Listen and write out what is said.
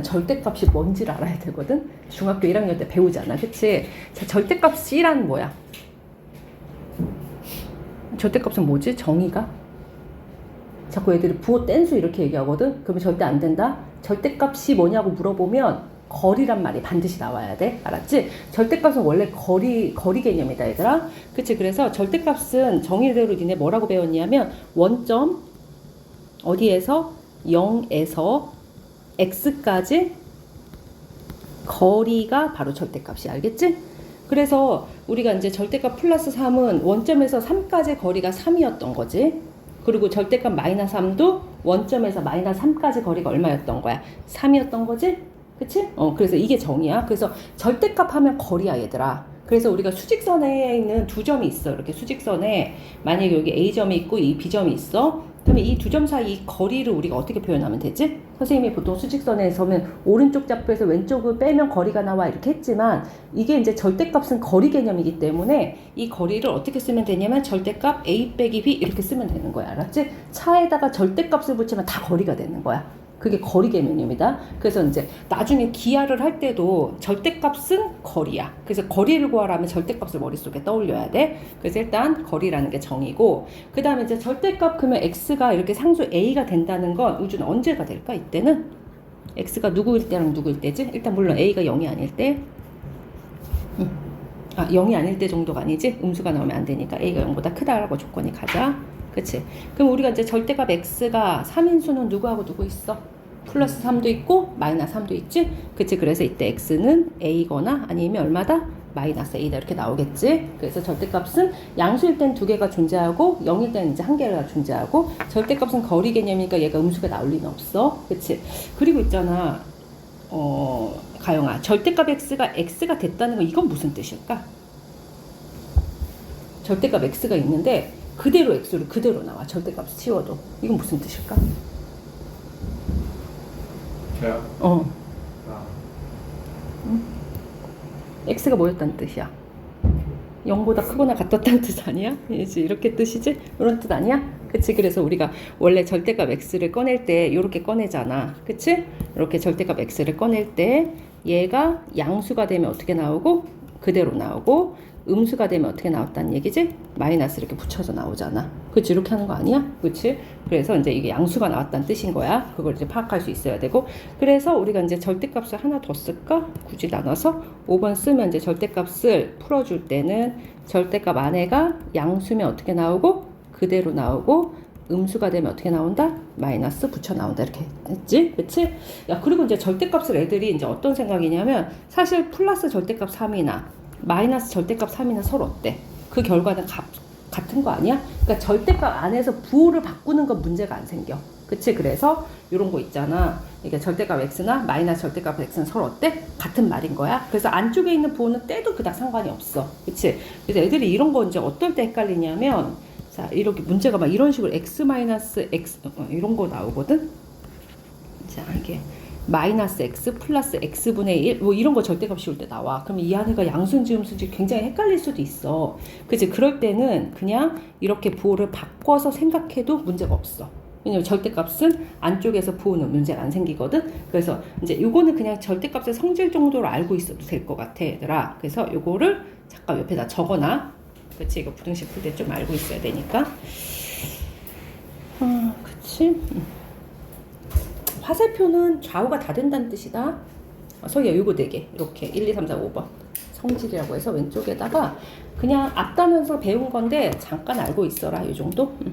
절대값이 뭔지를 알아야 되거든. 중학교 1학년 때 배우잖아, 그치? 자, 절대값이란 뭐야? 절대값은 뭐지? 정의가? 자꾸 애들이 부호 뗀수 이렇게 얘기하거든? 그러면 절대 안 된다? 절대값이 뭐냐고 물어보면 거리란 말이 반드시 나와야 돼. 알았지? 절대값은 원래 거리, 거리 개념이다, 얘들아. 그치? 그래서 절대값은 정의대로 니네 뭐라고 배웠냐면 원점, 어디에서? 0에서 x까지 거리가 바로 절대값이 알겠지? 그래서 우리가 이제 절대값 플러스 3은 원점에서 3까지 거리가 3이었던 거지. 그리고 절대값 마이너스 3도 원점에서 마이너스 3까지 거리가 얼마였던 거야? 3이었던 거지? 그치? 어, 그래서 이게 정의야. 그래서 절대값 하면 거리야, 얘들아. 그래서 우리가 수직선에 있는 두 점이 있어. 이렇게 수직선에 만약에 여기 A점이 있고 이 B점이 있어. 그러면 이두 점 사이 이 거리를 우리가 어떻게 표현하면 되지? 선생님이 보통 수직선에 서면 오른쪽 잡부에서 왼쪽을 빼면 거리가 나와 이렇게 했지만 이게 이제 절대값은 거리 개념이기 때문에 이 거리를 어떻게 쓰면 되냐면 절대값 A 빼기 B 이렇게 쓰면 되는 거야. 알았지? 차에다가 절대값을 붙이면 다 거리가 되는 거야. 그게 거리 개념입니다. 그래서 이제 나중에 기하를 할 때도 절대값은 거리야. 그래서 거리를 구하라면 절대값을 머릿속에 떠올려야 돼. 그래서 일단 거리라는 게 정이고, 그 다음에 이제 절대값 그러면 x가 이렇게 상수 a가 된다는 건 우주는 언제가 될까? 이때는 x가 누구일 때랑 누구일 때지? 일단 물론 a가 0이 아닐 때. 음. 아, 0이 아닐 때 정도가 아니지? 음수가 나오면 안 되니까 a가 0보다 크다라고 조건이 가자. 그치? 그럼 우리가 이제 절대값 x가 3인수는 누구하고 누구 있어? 플러스 3도 있고 마이너스 3도 있지? 그치? 그래서 이때 x는 a거나 아니면 얼마다? 마이너스 a다 이렇게 나오겠지? 그래서 절대값은 양수일 땐 두 개가 존재하고 0일 땐 이제 한 개가 존재하고 절대값은 거리 개념이니까 얘가 음수가 나올 리는 없어. 그치? 그리고 있잖아. 어, 가영아. 절대값 x가 x가 됐다는 건 이건 무슨 뜻일까? 절대값 x가 있는데 그대로 x로 그대로 나와. 절대값 치워도. 이건 무슨 뜻일까? 저요? 어. 아, x가 뭐였다는 뜻이야? 0보다 크거나 같았다는 뜻 아니야? 이제 이렇게 뜻이지? 이런 뜻 아니야? 그치? 그래서 우리가 원래 절대값 x를 꺼낼 때 이렇게 꺼내잖아. 그치? 이렇게 절대값 x를 꺼낼 때 얘가 양수가 되면 어떻게 나오고 그대로 나오고 음수가 되면 어떻게 나왔다는 얘기지? 마이너스 이렇게 붙여서 나오잖아. 그치? 이렇게 하는 거 아니야? 그치? 그래서 이제 이게 양수가 나왔다는 뜻인 거야. 그걸 이제 파악할 수 있어야 되고. 그래서 우리가 이제 절대값을 하나 더 쓸까? 굳이 나눠서 5번 쓰면 이제 절대값을 풀어줄 때는 절대값 안에가 양수면 어떻게 나오고 그대로 나오고 음수가 되면 어떻게 나온다? 마이너스 붙여 나온다 이렇게 했지, 그렇지? 야 그리고 이제 절대값을 애들이 이제 어떤 생각이냐면 사실 플러스 절대값 3이나 마이너스 절대값 3이나 서로 어때? 그 결과는 가, 같은 거 아니야? 그러니까 절대값 안에서 부호를 바꾸는 건 문제가 안 생겨. 그치? 그래서 이런 거 있잖아. 이게 절대값 x나 마이너스 절대값 x는 서로 어때? 같은 말인 거야. 그래서 안쪽에 있는 부호는 떼도 그닥 상관이 없어. 그치? 그래서 애들이 이런 거 이제 어떨 때 헷갈리냐면 자, 이렇게 문제가 막 이런 식으로 x 마이너스 x 어, 이런 거 나오거든. 자, 이게 마이너스 x 플러스 x분의 1, 뭐 이런 거 절대값 씌울 때 나와. 그럼 이 안에가 양수인지 음수인지 굉장히 헷갈릴 수도 있어. 그치? 그럴 때는 그냥 이렇게 부호를 바꿔서 생각해도 문제가 없어. 왜냐면 절대값은 안쪽에서 부호는 문제가 안 생기거든. 그래서 이제 요거는 그냥 절대값의 성질 정도로 알고 있어도 될 것 같아, 얘들아. 그래서 요거를 잠깐 옆에다 적어놔. 그치? 이거 부등식 풀 때 좀 알고 있어야 되니까. 아, 그치? 음. 화살표는 좌우가 다 된다는 뜻이다. 어, 서희야, 요거 네 개. 이렇게 1, 2, 3, 4, 5번. 성질이라고 해서 왼쪽에다가 그냥 앞단에서 배운 건데 잠깐 알고 있어라. 이 정도? 음.